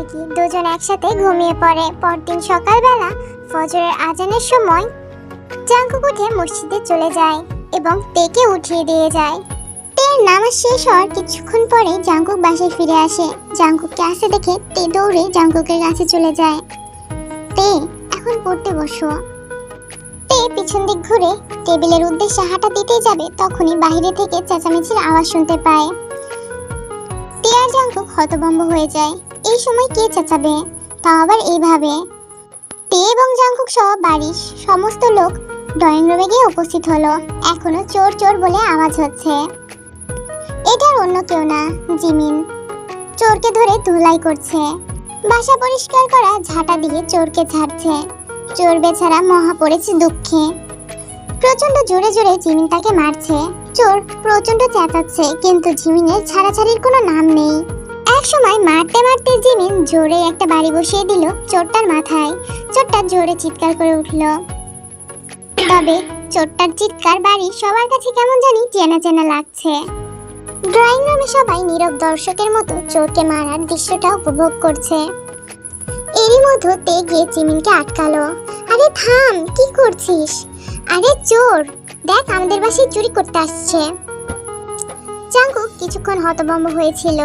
আর কি দুজন একসাথে ঘুমিয়ে পড়ে। পরদিন সকালবেলা ফজরের আজানের সময় জাঙ্কুক উঠে মসজিদে চলে যায় এবং তেকে উঠিয়ে দিয়ে যায়। তের নামাজ শেষ হওয়ার কিছুক্ষণ পরে জাঙ্কুক বাসায় ফিরে আসে। জাঙ্কুককে আসে দেখে তে দৌড়ে জাঙ্কুকের কাছে চলে যায়। তে, এখন পড়তে বসো। তে পিছন দিক ঘুরে টেবিলের উদ্দেশ্যে হাঁটা দিতেই যাবে, তখনই বাইরে থেকে চেঁচামেচির আওয়াজ শুনতে পায়। তে আর হতভম্ব হয়ে যায়। এই সময় কে চেঁচাবে? তাও আবার এইভাবে। তে এবং জাঙ্কুক সহ বাড়ির সমস্ত লোক ড্রয়িং রুমে গিয়ে উপস্থিত হলো। এখনও চোর চোর বলে আওয়াজ হচ্ছে। এটার অন্য কেউ না, জিমিন। চোরকে ধরে ধুলাই করছে। বাসা পরিষ্কার করা ঝাঁটা দিয়ে চোরকে ঝাড়ছে। চোর বেচারা মহা পড়েছে দুঃখে। প্রচণ্ড জোরে জোরে জিমিন তাকে মারছে। চোর প্রচণ্ড চেঁচাচ্ছে, কিন্তু জিমিনের ছাড়াছাড়ির কোনো নাম নেই। এক সময় মারতে মারতে জিমিন জোরে একটা বাড়ি বসিয়ে দিল চোরটার মাথায়। চোরটা জোরে চিৎকার করে উঠল। তবে চোরটার চিৎকার বাড়ি সবার কাছে কেমন জানি চেনা চেনা লাগছে। ড্রয়িং রুমে সবাই নীরব দর্শকের মতো চোরকে মারার দৃশ্যটা উপভোগ করছে। এরই মধ্যে গিয়ে জিমিনকে আটকালো। আরে থাম, কি করছিস? আরে চোর। দেখ, আমাদের বাসায় চুরি করতে আসছে। চাঙ্কুক কিছুক্ষণ হতভম্ব হয়েছিল।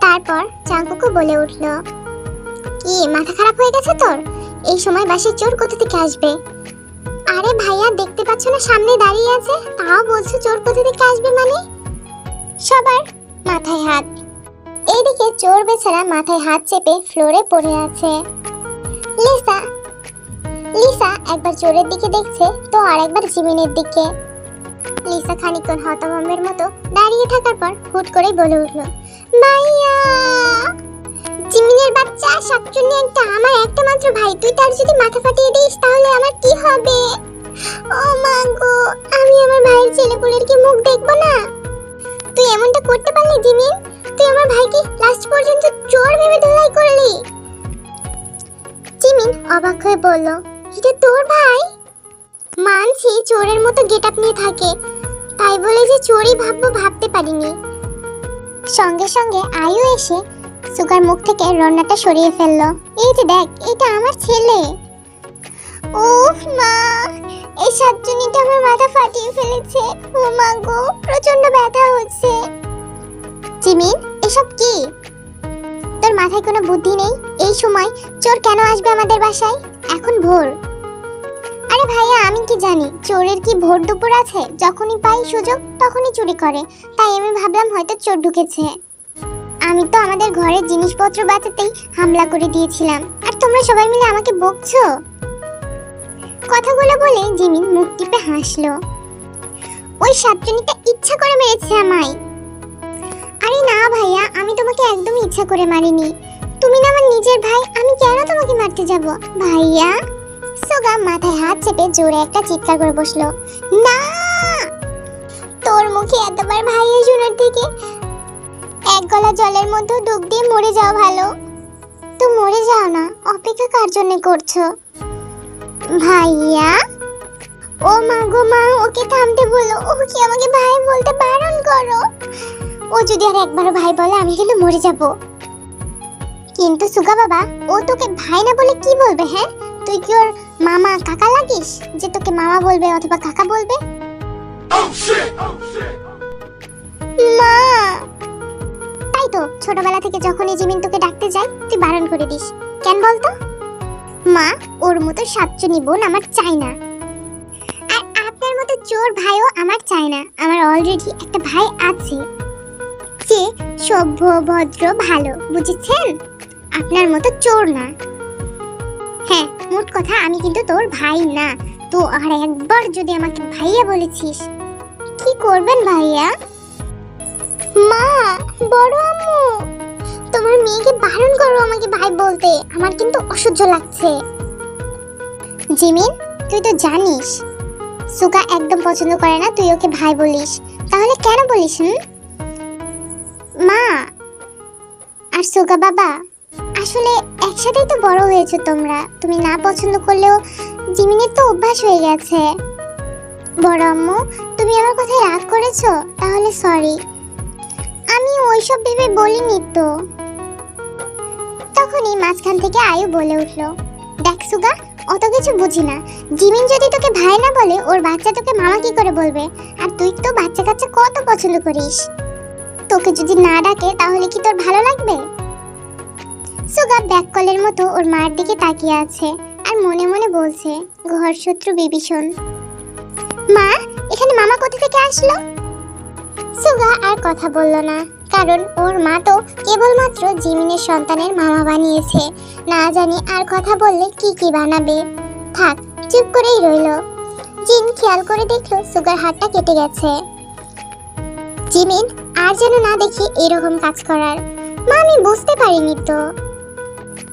তারপর চাঙ্কুকও বলে উঠল, কি, মাথা খারাপ হয়ে গেছে তোর? এই সময় বাসায় চোর কোথা থেকে আসবে? আরে ভাইয়া, দেখতে পাচ্ছ না, সামনে দাঁড়িয়ে আছে। তাও বলছো চোর কোথা থেকে আসবে মানে? সবার মাথায় হাত। এইদিকে চোর বেচারা মাথায় হাত চেপে ফ্লোরে পড়ে আছে। লিসা লিসা একবার চোরের দিকে দেখছে, তো আরেকবার জিমিনের দিকে। লিসা খানিকক্ষণ হতভম্বের মতো দাঁড়িয়ে থাকার পর হুট করে বলে উঠল, ভাইয়া, জিমিনের বাচ্চা শাকচুন্নি একটা আমার একটা মাত্র ভাই। তুই তার যদি মাথা ফাটিয়ে দিস, তাহলে আমার কি হবে? ও মা গো, আমি আমার ভাইয়ের ছেলেপুলের কি মুখ দেখব না? তুই এমনটা করতে পারলি জিমিন? তুই আমার ভাইকে লাস্ট পর্যন্ত চোর ভেবে ধলাই করলি? জিমিন অবাক হয়ে বলল এটা তোর ভাই? মানছি চোরের মতো গেটআপ নিয়ে থাকে। তাই বলে যে চোরই ভাববো ভাবতে পারিনি। সঙ্গে সঙ্গে আয়ু এসে সুগার মুখ থেকে রন্নাটা সরিয়ে ফেলল। এই যে দেখ, এটা আমার ছেলে। উফ মা, এই সাতজনিটা আমার মাথা ফাটিয়ে ফেলেছে। ও মা গো প্রচণ্ড ব্যথা হচ্ছে। জিমিন, এসব কি? তোর মাথায় কোনো বুদ্ধি নেই? এই সময় চোর কেন আসবে আমাদের বাসায়? এখন ভোর। আরে ভাইয়া, আমি কি জানি? চোরের কি ভোর দুপুর আছে? যখনই পাই সুযোগ, তখনই চুরি করে। তাই আমি ভাবলাম হয়তো চোর ঢুকেছে। আমি তো আমাদের ঘরের জিনিসপত্র বাঁচাতেই হামলা করে দিয়েছিলাম। আর তোমরা সবাই মিলে আমাকে বকছো? কথাগুলো বলে জিমিন মুখ টিপে হাসলো। ওই সাতজনিটা ইচ্ছা করে মেরেছে আমায়। আরে না ভাইয়া, আমি তোমাকে একদমই ইচ্ছা করে মারিনি। তুমি না আমার নিজের ভাই, আমি কেন তোমাকে মারতে যাব? ভাইয়া? সোগা মাথায় হাত চেপে জোরে একটা চিৎকার করে বসল। না! তোর মুখে এতবার ভাইয়া শোনার থেকে এক গলা জলের মধ্যে ডুব দিয়ে মরে যাও ভালো। তো মরে যাও না, অপেক্ষা কার জন্য করছ? ভাইয়া? ও মা গো মা, ওকে থামতে বলো। ও আমাকে ভাই বলতে বারণ করো। ও যদি আর একবারও ভাই বলে, আমি কিন্তু মরে যাব। কিন্তু সুগা বাবা, ও তোকে ভাই না বলে কি বলবে হ্যাঁ? তুই কি ওর মামা কাকা লাগিস? যে তোকে মামা বলবে অথবা কাকা বলবে? মা! তাই তো, ছোটবেলা থেকে যখনই জিমিন তোকে ডাকতে যায়, তুই বারণ করে দিস। কেন বলতো? মা, ওর মতো সাতজনী বোন আমার চাই না। আর আপনার মতো চোর ভাইও আমার চাই না। আমার অলরেডি একটা ভাই আছে। যে সভ্য, ভদ্র, ভালো, বুঝেছেন? আপনার মতো চোর না। হ্যাঁ মোট কথা আমি কিন্তু তোর ভাই না। তো আর একবার যদি আমাকে ভাইয়া বলেছিস, কি করবেন ভাইয়া? মা, বড় আম্মু, তোমার মেয়েকে বারণ করো আমাকে ভাই বলতে। আমার কিন্তু অসহ্য লাগছে। জিমিন, তুই তো জানিস, সুকা একদম পছন্দ করে না তুই ওকে ভাই বলিস। তাহলে কেন বলিস, হুম? মা, আর সুগা বাবা, আসলে একসাথেই তো বড় হয়েছো তোমরা। তুমি না পছন্দ করলেও জিমিনের তো অভ্যাস হয়ে গেছে। বড় আম্মু, তুমি আমার কথায় রাগ করেছ? তাহলে সরি আমি ওইসব ভেবে বলিনি তো। তখনই মাঝখান থেকে আয়ু বলে উঠল। দেখ সুগা, অত কিছু বুঝি না। জিমিন যদি তোকে ভাই না বলে, ওর বাচ্চা তোকে মামা কি করে বলবে? আর তুই তো বাচ্চা কাচ্চা কত পছন্দ করিস? তোকে যদি না ডাকে, তাহলে কি তোর ভালো লাগবে? সুগা ব্যাককলের মতো ওর মার দিকে তাকিয়ে আছে আর মনে মনে বলছে, ঘর শত্রু বিভীষণ। মা, এখানে মামা কোথা থেকে আসলো? সুগা আর কথা বলল না, কারণ ওর মা তো কেবলমাত্র জিমিনের সন্তানের মামা বানিয়েছে। না জানি আর কথা বললে কি কি বানাবে। থাক, চুপ করেই রইল। জিন খেয়াল করে দেখল সুগার হাতটা কেটে গেছে। জিমিন আর যেন না দেখি এরকম কাজ করার। মা, আমি বুঝতে পারিনি তো।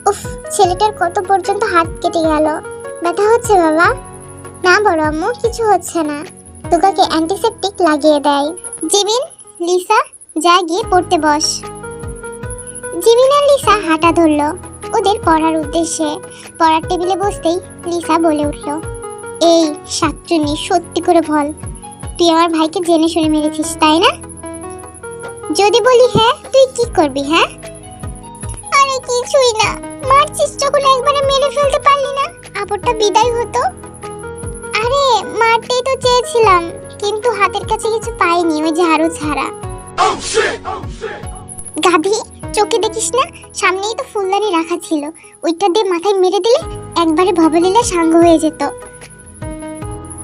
উফ, ছেলেটার কত পর্যন্ত হাত কেটে গেল। ব্যথা হচ্ছে বাবা। না বড় আম্মু, কিছু হচ্ছে না। তোকাকে অ্যান্টিসেপটিক লাগিয়ে দেয়। জিমিন, লিসা, যা গিয়ে পড়তে বস। জিমিন আর লিসা হাঁটা ধরলো ওদের পড়ার উদ্দেশ্যে। পড়ার টেবিলে বসতেই লিসা বলে উঠল, এই শাকচুনি সত্যি করে বল। তুই আমার ভাইকে জেনে শুনে মেরেছিস, তাই না? যদি বলি হ্যাঁ তুই কি করবি হ্যাঁ? আরে কিছুই না। মারছিস যখন একবারে মেরে ফেলতে পারলি না। আপরটা বিদায় হতো। আরে, মারতেই তো চেয়েছিলাম, কিন্তু হাতের কাছে কিছু পাইনি ওই ঝাড়ু ছাড়া। গাধি, চোখে দেখিস না? সামনেই তো ফুলদানি রাখা ছিল। ওইটা দিয়ে মাথায় মেরে দিলে একবারে ভবলীলা সাঙ্গ হয়ে যেত।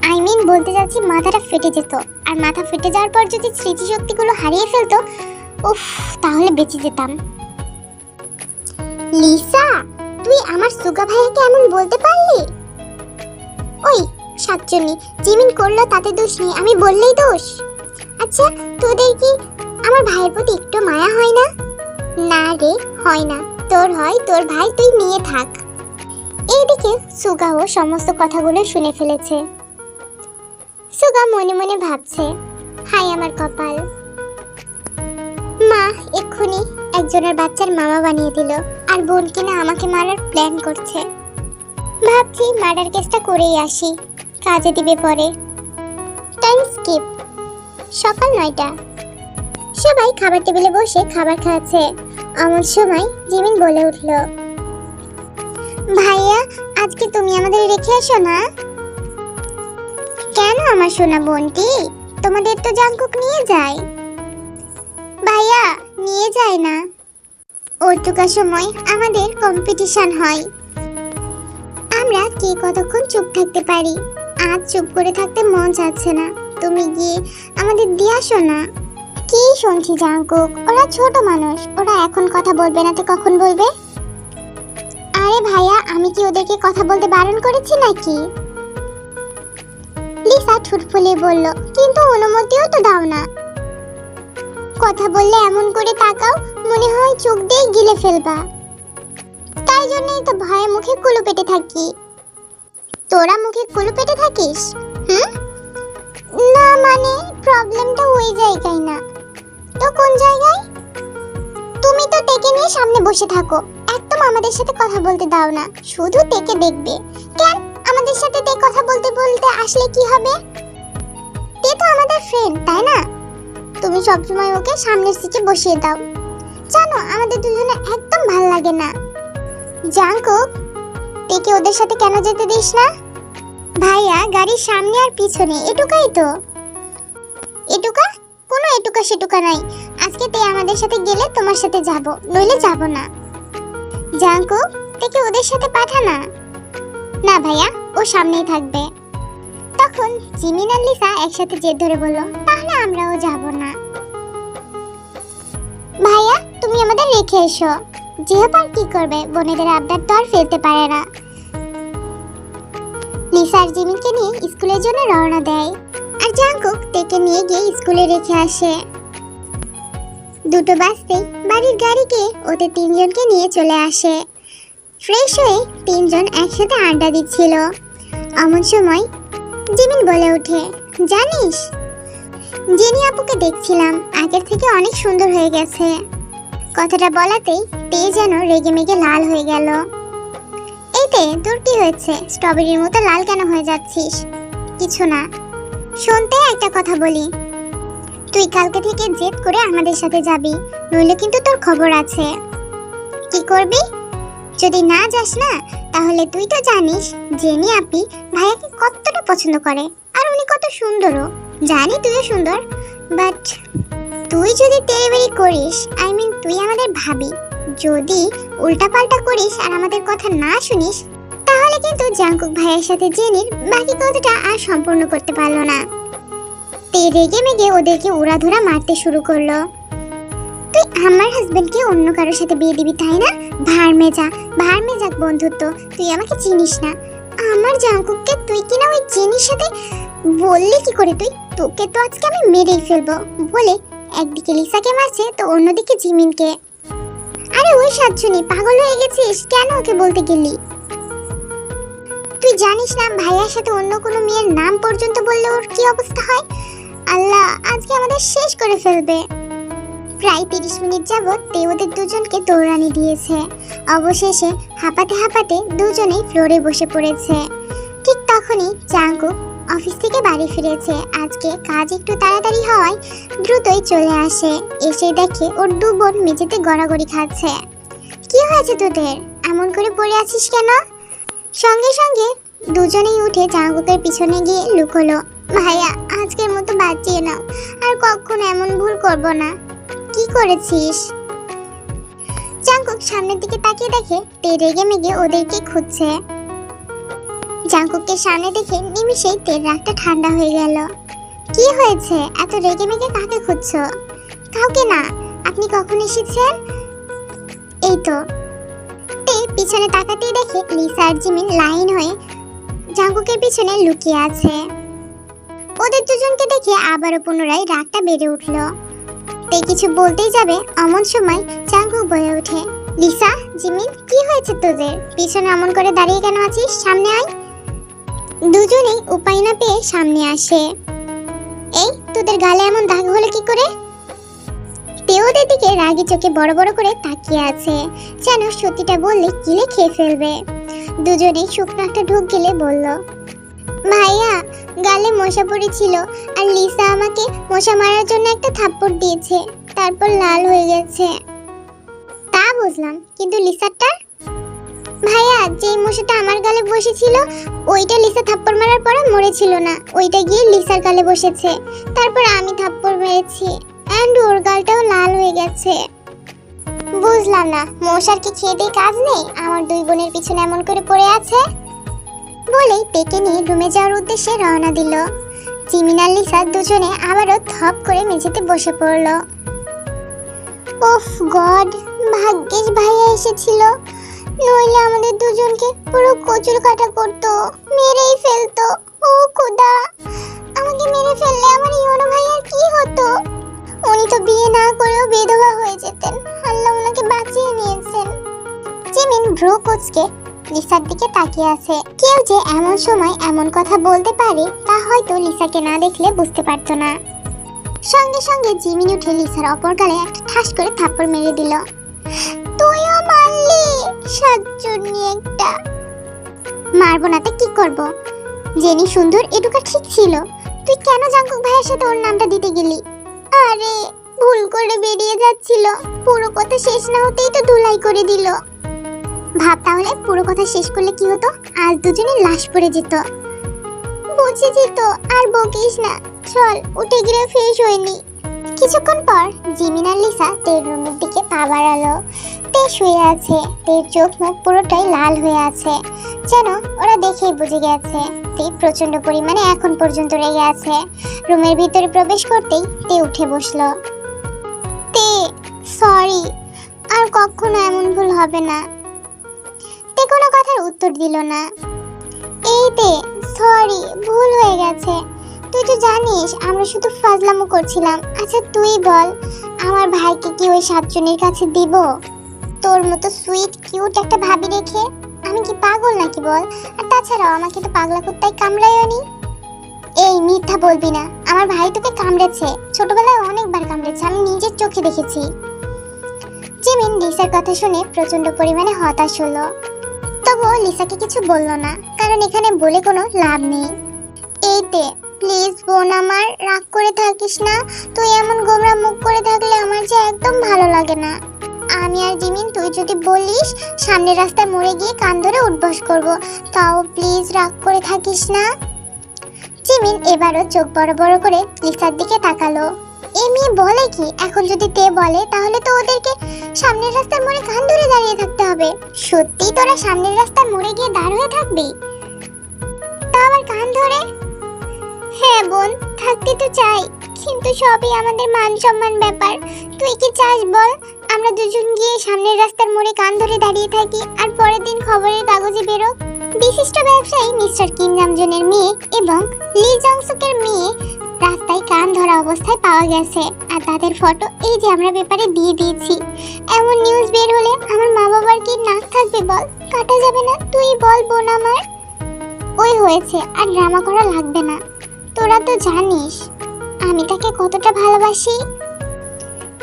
আই মিন বলতে যাচ্ছি মাথাটা ফেটে যেত। আর মাথা ফেটে যাওয়ার পর যদি স্মৃতিশক্তিগুলো হারিয়ে ফেলতো, উফ, তাহলে বেঁচে যেতাম। লিসা, তুই আমার সুগা ভাইয়াকে এমন বলতে পারলি? ওই, সাতজনই। জিমিন করল তাতে দোষ নেই, আমি বললেই দোষ। আচ্ছা তোদের কি আমার ভাইয়ের প্রতি একটু মায়া হয় না? না রে, হয় না। তোর হয়, তোর ভাই, তুই নিয়ে থাক। এইদিকে সুগাও সমস্ত কথাগুলো শুনে ফেলেছে। সুগা মনে মনে ভাবছে, হাই আমার কপাল। মা এক্ষুনি একজনের বাচ্চার মামা বানিয়ে দিল আর বোন কিনা আমাকে মারার প্ল্যান করছে। ভাবছি মার্ডার কেসটা করেই আসি, কাজে দিবে পরে। টাইম স্কিপ সকাল নয়টা। সবাই খাবার টেবিলে বসে খাবার খাচ্ছে। এমন সময় জিমিন বলে উঠল, ভাইয়া, আজকে তুমি আমাদের রেখে এসো না? কেন আমার সোনা বোনটি? তোমাদের তো জাঙ্কুক নিয়ে যায়। ভাইয়া, নিয়ে যায় না। ওইটুকা সময় আমাদের কম্পিটিশন হয়। আমরা কে কতক্ষণ চুপ থাকতে পারি? আজ চুপ করে থাকতে মন চাচ্ছে না। তুমি গিয়ে আমাদের দিয়ে আসো না। কি শুনছি জাঙ্কুক? ওরা ছোট মানুষ। ওরা এখন কথা বলবে না তো কখন বলবে? আরে ভাইয়া, আমি কি ওদেরকে কথা বলতে বারণ করেছি নাকি? লিসা ঠুট ফুলিয়ে বলল, কিন্তু অনুমতিও তো দাও না। কথা বললে এমন করে তাকাও, মনে হয় চোখ দিয়ে গিলে ফেলবা। তাই জন্যই তো ভয়ে মুখে কুলু পেটে থাকি। তোরা মুখে কুলু পেটে থাকিস? হুম? না মানে প্রবলেমটা ওই জায়গায় না। তো কোন জায়গায়? তুমি তো টেকে নিয়ে সামনে বসে থাকো। একদম আমাদের সাথে কথা বলতে দাও না। শুধু টেকে দেখবে। আমাদের সাথে তে কথা বলতে বলতে আসলে কি হবে? তে তো আমাদের ফ্রেন্ড তাই না? তুমি সবসময় ওকে সামনের সিটে বসিয়ে দাও। জানো, আমাদের দুজনে একদম ভালো লাগে না। জাঙ্কুক টেকে ওদের সাথে কেন যেতে দিস না? ভাইয়া, গাড়ির সামনে আর পিছনে, এটুকাই তো। এটুকা? কোনো এটুকা সেটুকা নাই। আজকে তে আমাদের সাথে গেলে তোমার সাথে যাব, নইলে যাব না। জাঙ্কু তেকে ওদের সাথে পাঠা না না ভাইয়া, ও সামনেই থাকবে। তখন জিমিন আর লিসা একসাথে জেদ ধরে বলল, তাহলে আমরাও যাব না। ভাইয়া, তুমি আমাদের রেখে এসো। যেহেতু আর কি করবে, বোনেদের আবদার তো আর ফেলতে পারে না। লিসা আর জিমিনকে নিয়ে স্কুলের জন্য রওনা দেয় আর জাঙ্কুক তেকে নিয়ে গিয়ে স্কুলে রেখে আসে। দুটো বাসতে বাড়ির গাড়িকে ওদের তিনজনকে নিয়ে চলে আসে। ফ্রেশ হয়ে তিনজন একসাথে আড্ডা দিচ্ছিল। এমন সময় জিমিন বলে ওঠে, জানিস, জেনি আপুকে দেখছিলাম। আগের থেকে অনেক সুন্দর হয়ে গেছে। কথাটা বলাতেই তে যেন রেগে মেগে লাল হয়ে গেল। এতে তোর কি হয়েছে? স্ট্রবেরির মতো লাল কেন হয়ে যাচ্ছিস? কিছু না। শুনতে একটা কথা বলি। তুই কালকে থেকে জেদ করে আমাদের সাথে যাবি, নইলে কিন্তু তোর খবর আছে। কি করবি? যদি না যাস না, তাহলে তুই তো জানিস জেনি আপি ভাইয়াকে কতটা পছন্দ করে, আর উনি কত সুন্দরও। জানি তুইও সুন্দর বাট তুই যদি তেড়েবেড়ি করিস আই মিন তুই আমাদের ভাবি। যদি উল্টাপাল্টা করিস আর আমাদের কথা না শুনিস, তাহলে কিন্তু জাঙ্কুক ভাইয়ের সাথে জেনির বাকি কথাটা আর সম্পূর্ণ করতে পারল না। তে রেগে মেগে ওদেরকে উড়াধুরা মারতে শুরু করল। তুই আমার হাজবেন্ডকে অন্য কারোর সাথে বিয়ে দিবি, তাই না? ভার মেজা ভার মেজাক বন্ধুত্ব, তুই আমাকে চিনিস না। আমার জাঙ্কুককে তুই কিনা ওই জেনির সাথে বললি কি করে তুই? তোকে তো আজকে আমি মেরেই ফেলব। বলে, একদিকে লিসাকে মারছে, তো অন্যদিকে জিমিনকে। আরে ওই সাতজনই পাগল হয়ে গেছিস? কেন ওকে বলতে গেলি? তুই জানিস না, ভাইয়ার সাথে অন্য কোনো মেয়ের নাম পর্যন্ত বললে ওর কি অবস্থা হয়? আল্লাহ, আজকে আমাদের শেষ করে ফেলবে। প্রায় তিরিশ মিনিট যাবৎ তে ওদের দুজনকে দৌড়ানি দিয়েছে। অবশেষে হাঁপাতে হাঁপাতে দুজনেই ফ্লোরে বসে পড়েছে। ঠিক তখনই জাঙ্কুক অফিস থেকে বাড়ি ফিরেছে। আজকে কাজ একটু তাড়াতাড়ি হওয়ায় দ্রুতই চলে আসে। এসে দেখে ওর দু বোন মেঝেতে গড়াগড়ি খাচ্ছে। কি হয়েছে তোদের? এমন করে পড়ে আছিস কেন? সঙ্গে সঙ্গে দুজনেই উঠে জাঙ্কুকের পিছনে গিয়ে লুকোলো। ভাইয়া, আজকের মতো বাঁচিয়ে নাও। আর কখনো এমন ভুল করব না। কি করেছিস? জাঙ্কুক সামনের দিকে তাকিয়ে দেখে তে রেগে মেগে ওদেরকে খুঁজছে। জাঙ্কুককে সামনে দেখে নিমিষেই তের রাগটা ঠান্ডা হয়ে গেল। কি হয়েছে? এত রেগে মেগে কাকে খুঁজছো? কাউকে না। আপনি কখন এসেছেন? এই তো। তে পিছনে তাকাতেই দেখে লিসা আর জিমিন লাইন হয়ে জাঙ্কুকের পিছনে লুকিয়ে আছে। ওদের দুজনকে দেখে আবারও পুনরায় রাগটা বেড়ে উঠল। তে কিছু বলতেই যাবে এমন সময় জাঙ্কুক বলে ওঠে। লিসা, জিমিন, কি হয়েছে তোদের? পিছনে অমন করে দাঁড়িয়ে কেন আছিস? সামনে আয়। দুজনেই উপায় না পেয়ে সামনে আসে। এই, তোদের গালে এমন দাগ হলো কি করে? তেওদের দিকে রাগি চোখে বড় বড় করে তাকিয়ে আছে, যেন সত্যিটা বললে কিলে খেয়ে ফেলবে। দুজনেই শুকনো একটা ঢুক গেলে বলল ভাইয়া, গালে মশা পড়েছিল আর লিসা আমাকে মশা মারার জন্য একটা থাপ্পড় দিয়েছে। তারপর লাল হয়ে গেছে। তা বুঝলাম, কিন্তু লিসারটা ভাইয়া, যেই মশাটা আমার গালে বসেছিল, ওইটা লিসা থাপ্পড় মারার পরে মরেছিল না। ওইটা গিয়ে লিসার গালে বসেছে। তারপর আমি থাপ্পড় মেরেছি অ্যান্ড ওর গালটাও লাল হয়ে গেছে। বুঝলাম না, মশার কি খেয়ে দিয়ে কাজ নেই? আমার দুই বোনের পিছনে এমন করে পড়ে আছে? বলেই পেকে নিয়ে রুমে যাওয়ার উদ্দেশ্যে রওনা দিল। জিমিন আর লিসা দুজনে আবারও থপ করে মেঝেতে বসে পড়ল। ওফ গড ভাগ্যেশ ভাইয়া এসেছিল। নইলে আমাদের দুজনকে পুরো কচুর কাটা করতো, মেরেই ফেলতো। ও খোদা, আমাকে মেরে ফেললে আমার ইওনো ভাইয়ার কি হতো? উনি তো বিয়ে না করেও বিধবা হয়ে যেতেন। আল্লাহ ওনাকে বাঁচিয়ে নিয়েছেন। জিমিন ভ্রু কোচকে লিসার দিকে তাকিয়ে আছে। কেউ যে এমন সময় এমন কথা বলতে পারে, তা হয়তো লিসাকে না দেখলে বুঝতে পারতো না। সঙ্গে সঙ্গে জিমিন উঠে লিসার অপর গালে একটা ঠাস করে থাপ্পড় মেরে দিল। তুইও মারলি সাতজনী একটা মারবো না তো কি করব? জেনি সুন্দর, এটুকা ঠিক ছিল। তুই কেন জাঙ্কুক ভাইয়ের সাথে ওর নামটা দিতে গেলি? আরে, ভুল করে বেরিয়ে যাচ্ছিল। পুরো কথা শেষ না হতেই তো ধুলাই করে দিল। ভাব তাহলে পুরো কথা শেষ করলে কি হতো? আজ দুজনে লাশ পড়ে যেত। বুঝেছি তো আর বকিস না। চল, উঠে গিয়ে ফ্রেশ হয়নি কিছুক্ষণ পর জিমিন আর লিসা তের রুমের দিকে পা বাড়ালো। তে শুয়ে আছে। তের চোখ মুখ পুরোটাই লাল হয়ে আছে। যেন ওরা দেখেই বুঝে গেছে, তে প্রচণ্ড পরিমাণে এখন পর্যন্ত রেগে আছে। রুমের ভিতরে প্রবেশ করতেই তে উঠে বসল। তে সরি আর কখনো এমন ভুল হবে না। তে কোনো কথার উত্তর দিল না। এই তে সরি ভুল হয়ে গেছে। তুই তো জানিস, আমরা শুধু ফাজলামো করছিলাম। আচ্ছা তুই বল, আমার ভাইকে কি ওই সাতজনের কাছে দিব? তোর মতো সুইট কিউট একটা ভাবি রেখে আমি কি পাগল নাকি বল? আর তাছাড়াও আমাকে তো পাগলা কুত্তায় কামড়ায়নি এই, মিথ্যা বলবি না। আমার ভাই তোকে কামড়েছে। ছোটবেলায় অনেকবার কামড়েছে, আমি নিজের চোখে দেখেছি। জিমিন লিসার কথা শুনে প্রচণ্ড পরিমাণে হতাশ হলো। তবুও লিসাকে কিছু বলল না, কারণ এখানে বলে কোনো লাভ নেই। এইতে প্লিজ বোন আমার, রাগ করে থাকিস না, তুই এমন গোমরা মুখ করে থাকলে আমার যে একদম ভালো লাগে না। আমি আর জিমিন, তুই যদি বলিস, সামনের রাস্তায় মরে গিয়ে কান ধরে উঠবস করব, তাও প্লিজ রাগ করে থাকিস না। জিমিন এবারও চোখ বড় বড় করে লিসার দিকে তাকালো। এ মেয়ে বলে কি? এখন যদি তে বলে, তাহলে তো ওদেরকে সামনের রাস্তার মোড়ে কান ধরে দাঁড়িয়ে থাকতে হবে। সত্যি তোরা সামনের রাস্তার মোড়ে গিয়ে দাঁড় হয়ে থাকবি? তা আবার কান ধরে? হ্যাঁ বোন, থাকতে তো চাই। কিন্তু সবই আমাদের মান সম্মান ব্যাপার। তুই কি চাস বল? আমরা দুজন গিয়ে সামনের রাস্তার মোড়ে কান ধরে দাঁড়িয়ে থাকি, আর পরের দিন খবরের কাগজে বেরো বিশিষ্ট ব্যবসায়ী মিস্টার কিম নামজনের মেয়ে এবং লি জংসুকের মেয়ে রাস্তায় কান ধরা অবস্থায় পাওয়া গেছে। আর তাদের ফটো এই যে আমরা পেপারে দিয়ে দিয়েছি। এমন নিউজ বের হলে আমার মা বাবার কি নাক থাকবে বল? কাটা যাবে না তুই বল, বোন আমার। ওই হয়েছে, আর ড্রামা করা লাগবে না। তোরা তো জানিস, আমি তাকে কতটা ভালোবাসি।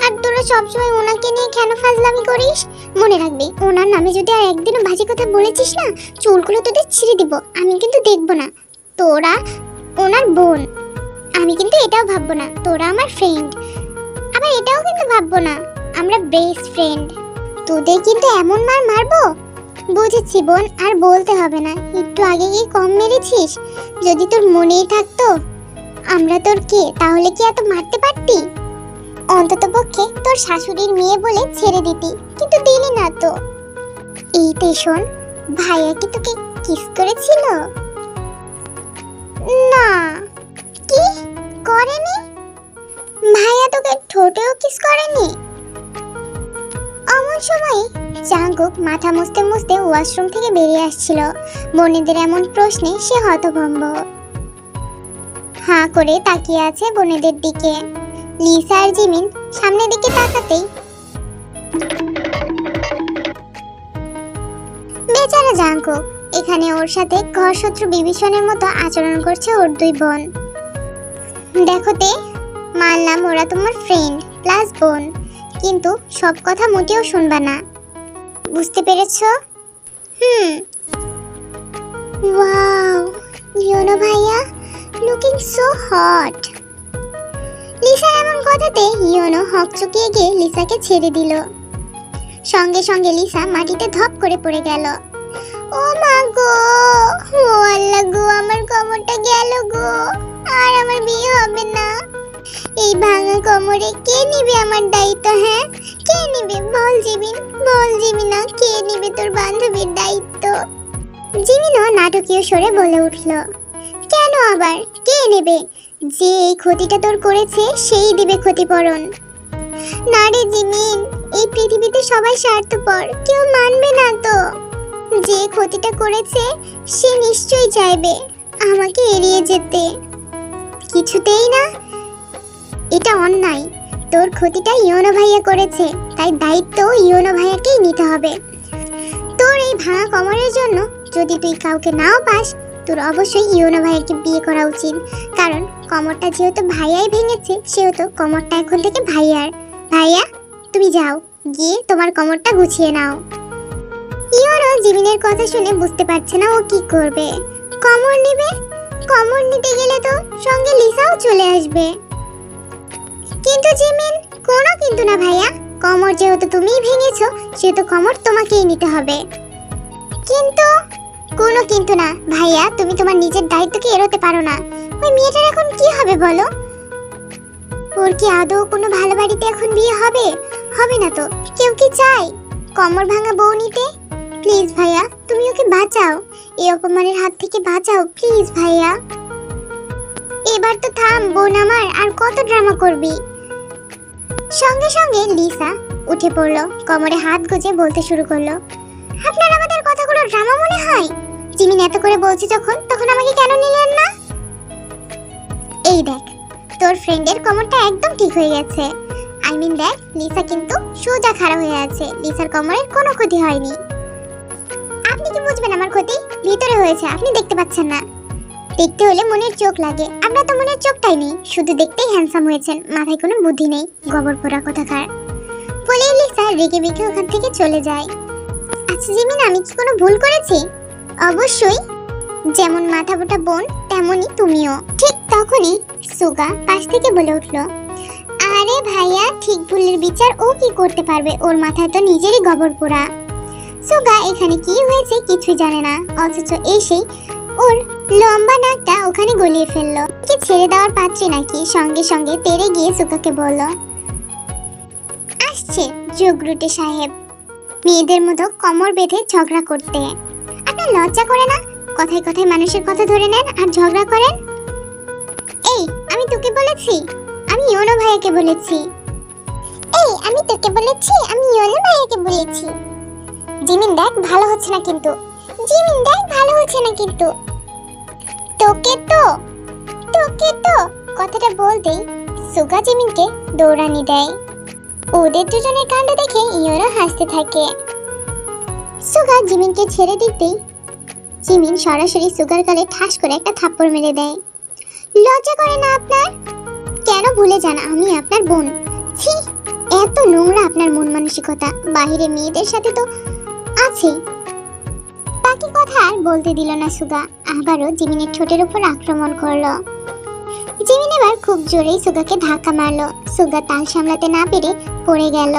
আর তোরা সবসময় ওনাকে নিয়ে কেন ফাজলামি করিস? মনে রাখবি, ওনার নামে যদি আর একদিনও বাজে কথা বলেছিস না, চুলগুলো তোদের ছিঁড়ে দিব, আমি কিন্তু দেখব না। তোরা ওনার বোন। আমি কিন্তু এটাও ভাববো না, তোরা আমার ফ্রেন্ড আবার এটাও কিন্তু ভাববো না, আমরা বেস্ট ফ্রেন্ড তোদের কিন্তু এমন মার মারবো? বুঝেছি বোন, আর বলতে হবে না, একটু আগে কি কম মেরেছিস? যদি তোর মনেই থাকতো, আমরা তোর কে, তাহলে কি এত মারতে পারতি? অন্তত পক্ষে তোর শাশুড়ির মেয়ে বলে ছেড়ে দিতি, কিন্তু দিলি না তো। এই তে শোন, ভাইয়া কি তোকে কিস করেছিল? না, কি? করেনি? ভাইয়া তোকে ঠোঁটেও কিস করেনি? অমন সময় জাঙ্কুক মাথা মুছতে মুছতে ওয়াশরুম থেকে বেরিয়ে আসছিল। বোনেদের এমন প্রশ্নে সে হতভম্ব। হাঁ করে তাকিয়ে আছে বোনেদের দিকে। লিসা আর জিমিন সামনের দিকে তাকাতেই বেচারা জাঙ্কুক এখানে ওর সাথে ঘর শত্রু বিভীষণের মতো আচরণ করছে ওর দুই বোন। দেখো তে, মানলাম ওরা তোমার ফ্রেন্ড প্লাস বোন। কিন্তু সব কথা মোটেও শুনবা না। বুঝতে পেরেছ? হুম। ওয়াও ইয়োনো ভাইয়া লুকিং সো হট লিসার এমন কথাতে ইয়োনো হক চুকিয়ে গিয়ে লিসাকে ছেড়ে দিল। সঙ্গে সঙ্গে লিসা মাটিতে ধপ করে পড়ে গেল। ও মা গো, ও আল্লাহ গো, আমার কোমরটা গেল গো। আর আমার বিয়ে হবে না। এই ভাঙা কোমরে কে নিবে আমার দায়িত্ব হ্যাঁ? কে নিবে? বল, জিমিন। বল, জিমিনা, কে নিবে তোর বান্ধবীর দায়িত্ব? জিমিনও নাটকীয় স্বরে বলে উঠল, কেন আবার? কে নেবে? যে এই ক্ষতিটা তোর করেছে, সেই দিবে ক্ষতিপূরণ। না রে জিমিন, এই পৃথিবীতে সবাই স্বার্থপর, কেউ মানবে না তো। যে ক্ষতিটা করেছে, সে নিশ্চয়ই চাইবে আমাকে এড়িয়ে যেতে। কিছুতেই না। এটা অন্যায়। তোর ক্ষতিটা ইয়োনো ভাইয়া করেছে, তাই দায়িত্ব ইয়োনো ভাইয়াকেই নিতে হবে। তোর এই ভাঙা কমরের জন্য যদি তুই কাউকে নাও পাস, তোর অবশ্যই ইয়োনো ভাইয়াকে বিয়ে করা উচিত। কারণ কমরটা যেহেতু ভাইয়াই ভেঙেছে, সেহেতু কমরটা এখন থেকে ভাইয়ার। ভাইয়া, তুমি যাও, গিয়ে তোমার কমরটা গুছিয়ে নাও। ইয়োনো জিমিনের কথা শুনে বুঝতে পারছে না ও কি করবে। কমর নেবে? কমর নিতে গেলে তো সঙ্গে লিসাও চলে আসবে। কিন্তু জিমিন, কোনো কিন্তু না ভাইয়া। কমর যেহেতু তুমিই ভেঙেছো, সেহেতু কমর তোমাকেই নিতে হবে। কিন্তু, কোনো কিন্তু না। ভাইয়া, তুমি তোমার নিজের দায়িত্বকে এড়োতে পারো না। ওই মেয়েটার এখন কি হবে বলো? ওর কি আদৌ কোনো ভালো বাড়িতে এখন বিয়ে হবে? হবে না তো। কেউ কি চায়? কমর ভাঙা বউ নিতে? প্লিজ ভাইয়া, তুমি ওকে বাঁচাও। এই অপমানের হাত থেকে বাঁচাও প্লিজ ভাইয়া। এবার তো থাম, বোন আমার, আর কত ড্রামা করবি? সঙ্গে সঙ্গে লিসা উঠে পড়ল, কোমরে হাত গুজে বলতে শুরু করল, আপনার আমাদের কথাগুলো ড্রামা মনে হয়? জিমিন এত করে বলছে যখন, তখন আমাকে কেন নিলেন না? এই দেখ, তোর ফ্রেন্ডের কোমরটা একদম ঠিক হয়ে গেছে। আই মিন দেখ, লিসা কিন্তু সোজা খাড়া হয়ে আছে, লিসার কোমরের কোনো ক্ষতি হয়নি। বুঝবেন আমার ক্ষতি? ভিতরে হয়েছে, আপনি দেখতে পাচ্ছেন না। দেখতে হলে মনের চোখ লাগে। আমরা তো মনের চোখটাই নেই। শুধু দেখতেই হ্যান্ডসাম হয়েছেন। মাথায় কোনো বুদ্ধি নেই। গোবর পোড়া কোথাকার। বলে লিসা রেগে বেগে ওখান থেকে চলে যায়। আচ্ছা জিমিন, আমি কি কোনো ভুল করেছি? অবশ্যই। যেমন মাথা মোটা বোন, তেমনই তুমিও। ঠিক তখনই সুগা পাশ থেকে বলে উঠল, আরে ভাইয়া, ঠিক ভুলের বিচার ও কি করতে পারবে? ওর মাথায় তো নিজেরই গবর পোড়া। সুগা এখানে কি হয়েছে কিছুই জানে না। অথচ এসেই ওর লম্বা নাকটা ওখানে গলিয়ে ফেলল। কি ছেড়ে দেওয়ার পাত্রে নাকি? সঙ্গে সঙ্গে তেরে গিয়ে সুগাকে বলল, আসছে যোগরুটে সাহেব। মেয়েদের মতো কমর বেঁধে ঝগড়া করতে। আপনার লজ্জা করে না? কথায় কথায় মানুষের কথা ধরে নেন আর ঝগড়া করেন? এই, আমি তোকে বলেছি। আমি ইয়োনো ভাইয়াকে বলেছি। এই, আমি তোকে বলেছি, আমি ইয়োনো ভাইয়াকে বলেছি। জিমিন দেখ, ভালো হচ্ছে না কিন্তু। জিমিন দেখ, ভালো হচ্ছে না কিন্তু। তোকে তো তোকে তো, কথাটা বলতেই সুগা জিমিনকে দৌড়ানি দেয়। ওদের দুজনের কাণ্ড দেখে ইয়োনো হাসতে থাকে। সুগা জিমিনকে ছেড়ে দিতেই জিমিন সরাসরি সুগার গালে ঠাস করে একটা থাপ্পড় মেরে দেয়। লজ্জা করে না আপনার? কেন ভুলে যান, আমি আপনার বোন। ছি, এত নোংরা আপনার মন মানসিকতা বাহিরে মেয়েদের সাথে তো আছেই বাকি কথা আর বলতে দিল না সুগা। আবারও জিমিনের ঠোঁটের উপর আক্রমণ করল। জিমিন এবার খুব জোরেই সুগাকে ধাক্কা মারলো। সুগা তাল সামলাতে না পেরে পড়ে গেল।